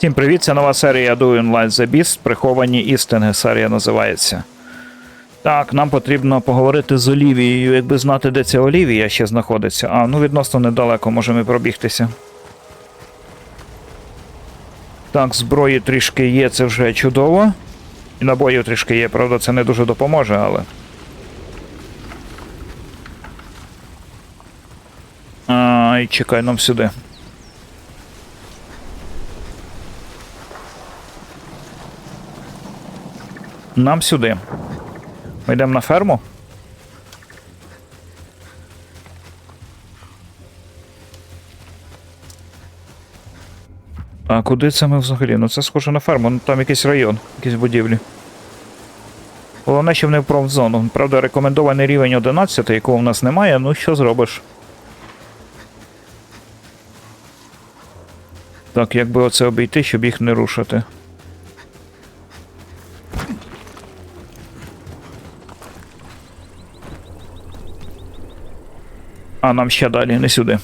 Всім привіт, це нова серія Do Online The Beast. Приховані істини серія називається. Так, нам потрібно поговорити з Олівією, якби знати, де ця Олівія ще знаходиться. А, ну відносно недалеко, можемо і пробігтися. Так, зброї трішки є, це вже чудово. І набоїв трішки є, правда, це не дуже допоможе, але. Ай, чекай нам сюди. Нам сюди. Ми йдемо на ферму. А куди це ми взагалі? Ну це схоже на ферму, ну там якийсь район, якісь будівлі. Головне, щоб не в промзону. Правда, рекомендований рівень 11, якого в нас немає, ну що зробиш? Так, як би оце обійти, щоб їх не рушити. А нам ще далі, не сюди.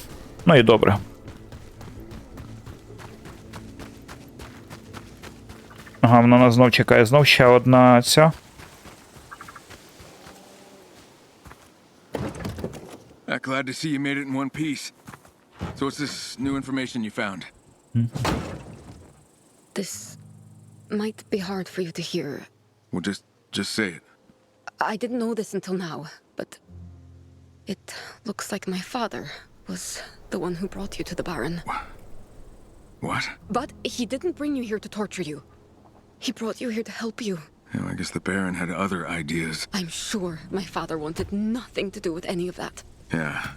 Ну і добре. Ага, вона нас знов чекає. Знов ще одна ця. Uh, glad to see you made it in one piece. So what's this new information you found? This might be hard for you to hear. Well, just just say it. I didn't know this until now, but it looks like my father was the one who brought you to the Baron. What? But he didn't bring you here to torture you. He brought you here to help you. Know, I guess the Baron had other ideas. I'm sure my father wanted nothing to do with any of that. Yeah.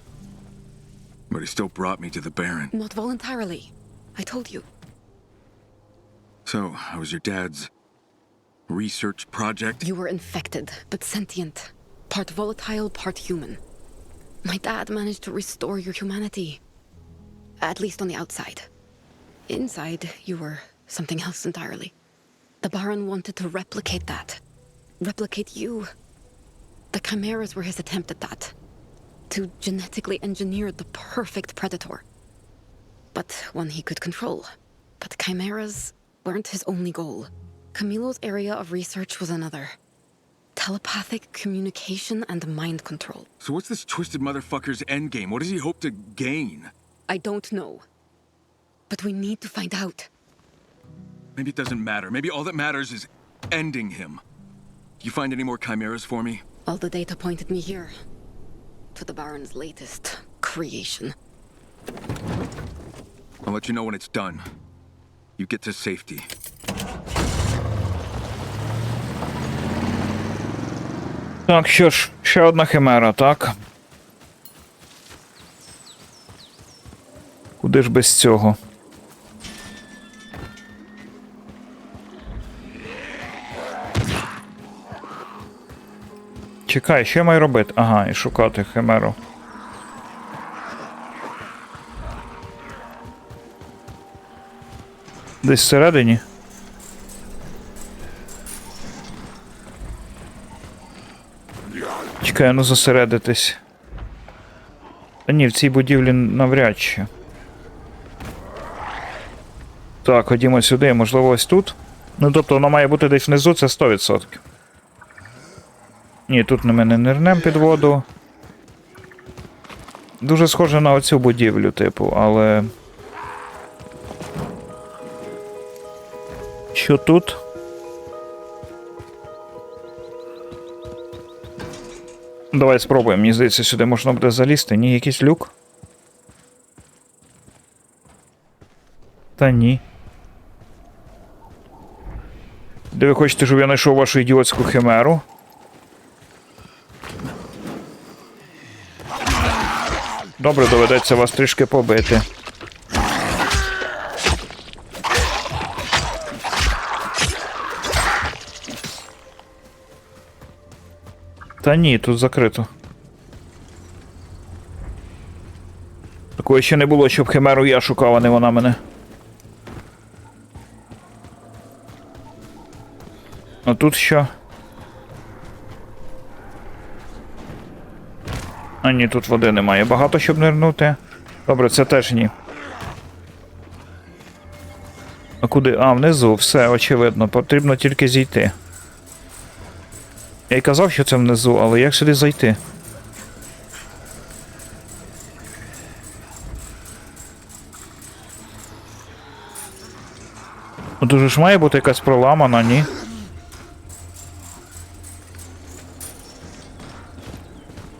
But he still brought me to the Baron. Not voluntarily. I told you. So, how was your dad's research project? You were infected, but sentient. Part volatile, part human. My dad managed to restore your humanity. At least on the outside. Inside, you were something else entirely. The Baron wanted to replicate that. Replicate you. The Chimeras were his attempt at that. To genetically engineer the perfect predator. But one he could control. But Chimeras weren't his only goal. Camilo's area of research was another telepathic communication and mind control. So what's this twisted motherfucker's endgame? What does he hope to gain? I don't know. But we need to find out. Maybe it doesn't matter. Maybe all that matters is ending him. You find any more chimeras for me? All the data pointed me here. To the Baron's latest creation. I'll let you know when it's done. You get to safety. Так, що ж, ще одна химера, так. Куди ж без цього? Чекай, що я маю робити? Ага, і шукати химеру. Десь всередині? Чекай, ну зосередитись. Та ні, в цій будівлі навряд чи. Так, ходімо сюди, можливо, ось тут. Ну, тобто воно має бути десь внизу, це 100%. Ні, тут ми не нирнем під воду. Дуже схоже на оцю будівлю, типу, але. Що тут? Давай спробуємо. Мені здається, сюди можна буде залізти. Ні, якийсь люк. Та ні. Де ви хочете, щоб я знайшов вашу ідіотську химеру? Добре, доведеться вас трішки побити. Та ні, тут закрито. Такого ще не було, щоб химеру я шукав, а не вона мене. А тут що? А ні, тут води немає. Багато щоб нирнути. Добре, це теж ні. А куди? А, внизу, все, очевидно. Потрібно тільки зійти. Я й казав, що це внизу, але як сюди зайти? Ну, Дуже ж має бути якась проламана, ні?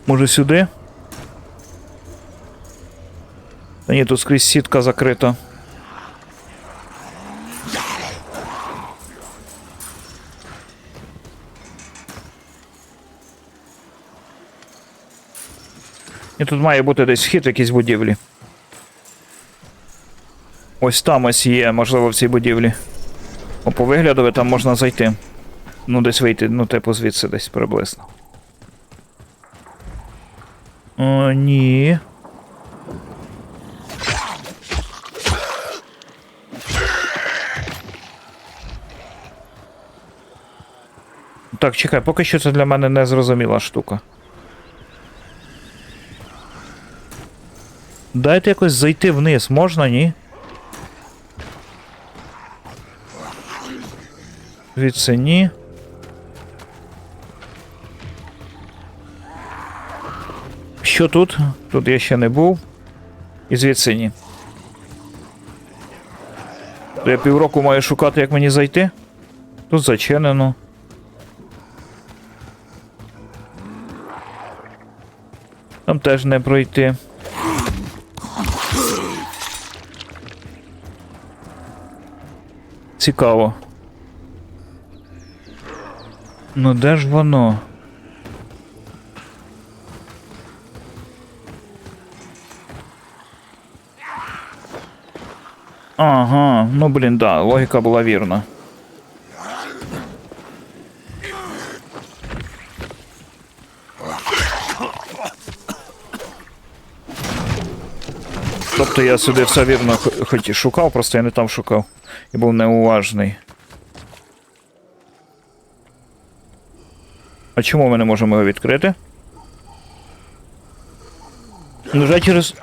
Може сюди? Та ні, тут скрізь сітка закрита. І тут має бути десь вхід в якійсь будівлі. Ось там ось є, можливо, в цій будівлі. О, по вигляду там можна зайти. Ну, десь вийти, ну, типу, звідси десь приблизно. О, ні. Так, чекай, поки що це для мене не зрозуміла штука. Дайте якось зайти вниз, можна, ні? Звідси ні. Що тут? Тут я ще не був. І звідси ні. Я півроку маю шукати, як мені зайти. Тут зачинено. Там теж не пройти. Цікаво. Ну де ж воно? Ага, ну блін, да, логіка була вірна. Тобто я сюди все вірно хоч шукав, просто я не там шукав і був неуважний. А чому ми не можемо його відкрити? Невже через,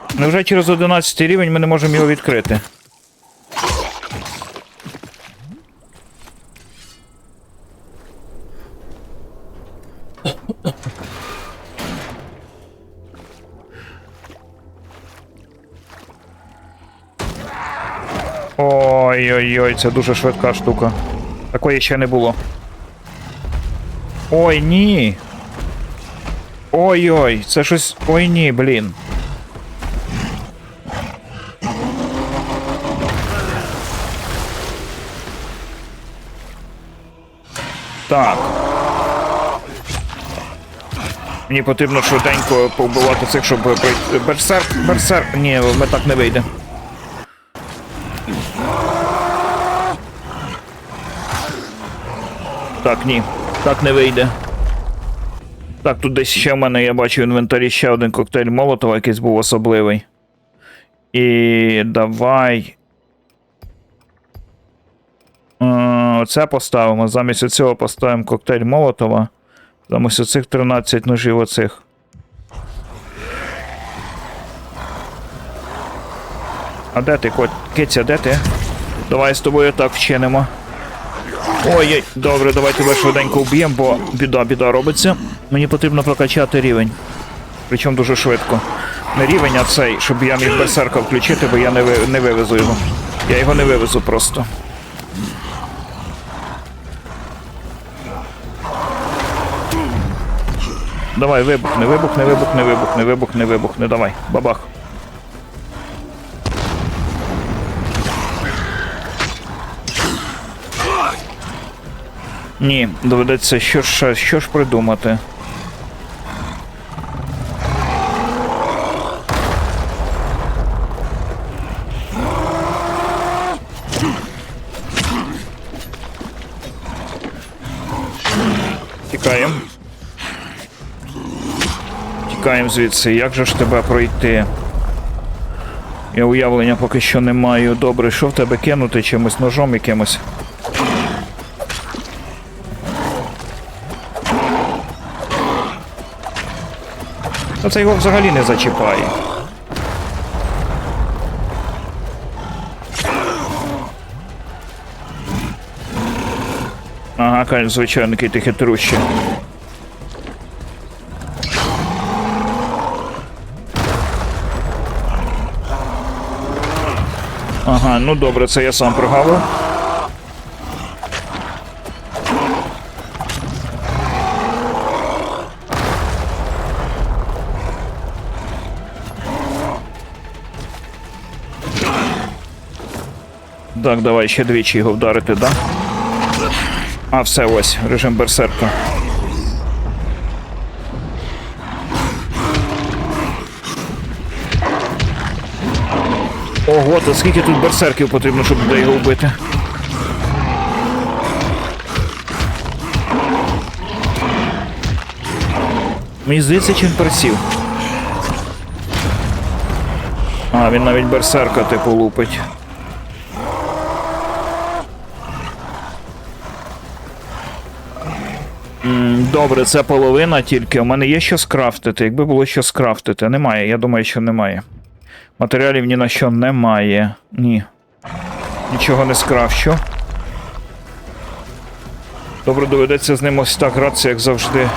через 11 рівень ми не можемо його відкрити? Ой-ой-ой, це дуже швидка штука. Такої ще не було. Ой, ні. Ой-ой, це щось. Ой ні, блін. Так. Мені потрібно швиденько повбивати цих, щоб. Берсерк, берсерк. Ні, ми так не вийде. Так, ні. Так не вийде. Так, тут десь ще в мене, я бачу в інвентарі ще один коктейль Молотова, якийсь був особливий. І давай. Оце поставимо. Замість цього поставимо коктейль Молотова. Замість оцих 13 ножів оцих. А де ти? Киця, де ти? Давай з тобою так вчинимо. Ой, добре, давай тебе швиденько вб'ємо, бо біда, біда робиться. Мені потрібно прокачати рівень. Причому дуже швидко. Не рівень, а цей, щоб я міг берсерка включити, бо я не, ви, не вивезу його. Я його не вивезу просто. Давай, вибухни, вибухни, вибухни, вибухни, вибухни, вибухни, давай, бабах. Ні, доведеться що ж, що ж придумати. Тікаємо. Тікаємо звідси. Як же ж тебе пройти? Я уявлення поки що не маю. Добре, що в тебе кинути чимось ножом якимось? Ну це його взагалі не зачіпає. Ага, каль, звичайно, який ти хитрущий. Ага, ну добре, це я сам прогавив. Так, давай ще двічі його вдарити, да? А, все ось, режим берсерка. Ого, то скільки тут берсерків потрібно, щоб туди його вбити? Мені здається, чи він присів. А, він навіть берсерка типу лупить. Добре, це половина тільки. У мене є що скрафтити. Якби було що скрафтити. Немає, я думаю, що немає. Матеріалів ні на що немає. Ні. Нічого не скрафчу. Добре, доведеться з ним ось так гратися, як завжди.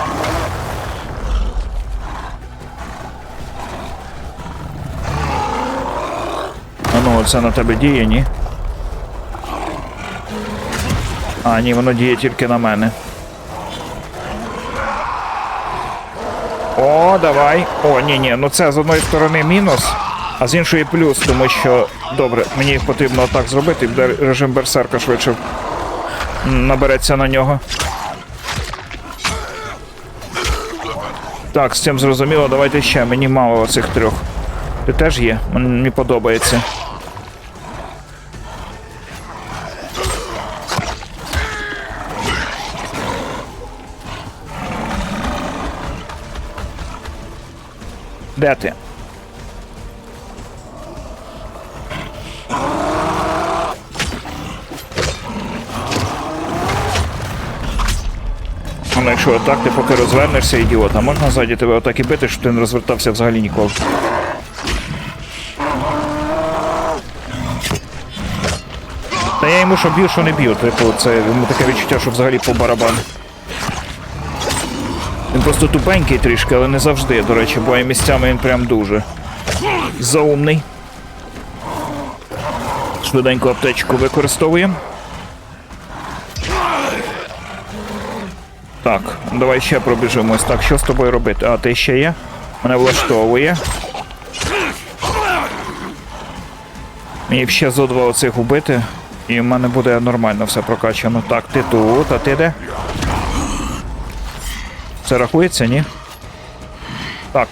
А ну, це на тебе діє, ні? А, ні, воно діє тільки на мене. О, давай. О, ні, ні, ну це з одної сторони мінус, а з іншої плюс, тому що добре, мені потрібно так зробити, режим берсерка швидше набереться на нього. Так, з цим зрозуміло, давайте ще. Мені мало оцих трьох. Ти теж є? Мені подобається. Де ти? Ну, якщо отак, ти поки розвернешся, ідіот, а можна ззаді тебе отак і бити, щоб ти не розвертався взагалі ніколи. Та я йому що б'ю, що не б'ю. Типу, це йому таке відчуття, що взагалі по барабану. Він просто тупенький трішки, але не завжди, до речі, бо і місцями він прям дуже заумний. Швиденько аптечку використовуємо. Так, давай ще пробіжимось. Так, що з тобою робити? А, ти ще є? Мене влаштовує. Мені б ще зо два оцих убити, і в мене буде нормально все прокачано. Так, ти тут, а ти де? Це рахується, ні? Так.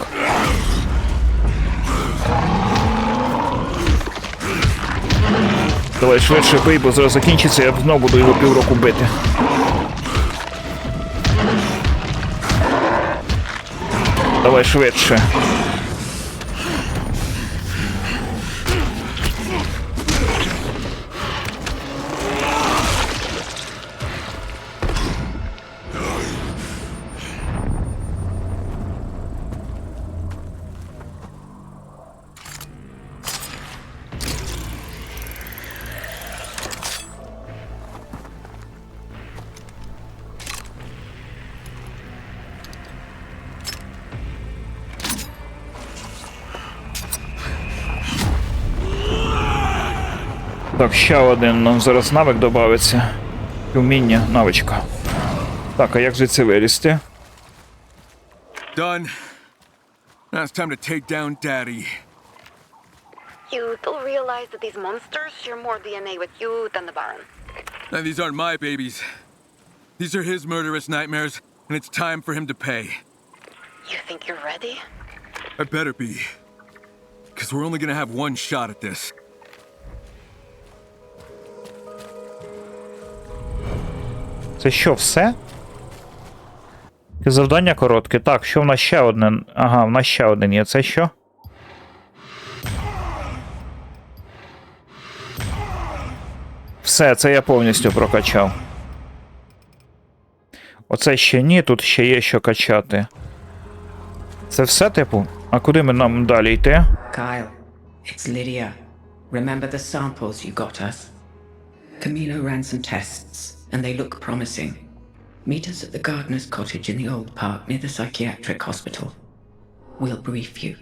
Давай швидше бий, бо зараз закінчиться, я знову буду його півроку бити. Давай швидше. Так, ще один нам зараз навик додається. Вміння, навичка. Так, а як же це вилізти? Done. Now it's time to take down Daddy. You do realize that these monsters share more DNA with you than the Baron. Now, these aren't my babies. These are his murderous nightmares, and it's time for him to pay. You think you're ready? I better be. Because we're only gonna have one shot at this. Це що, все? Завдання коротке. Так, що в нас ще одне? Ага, в нас ще один є. Це що? Все, це я повністю прокачав. Оце ще ні, тут ще є що качати. Це все, типу? А куди ми нам далі йти? Kyle, it's Lydia. Remember the samples you got us? Camino ran some tests, and they look promising. Meet us at the gardener's cottage in the old park near the psychiatric hospital. We'll brief you.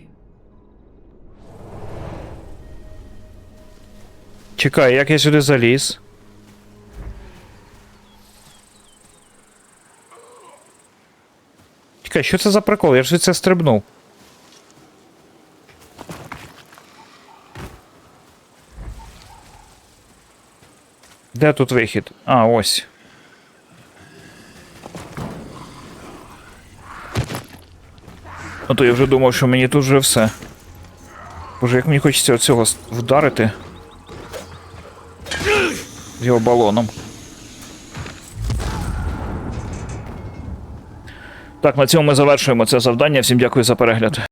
Чекай, як я сюди заліз? Чекай, що це за прикол? Я ж від це стрибнув. Де тут вихід? А, ось. Ну то я вже думав, що мені тут вже все. Боже, як мені хочеться оцього вдарити. З його балоном. Так, на цьому ми завершуємо це завдання. Всім дякую за перегляд.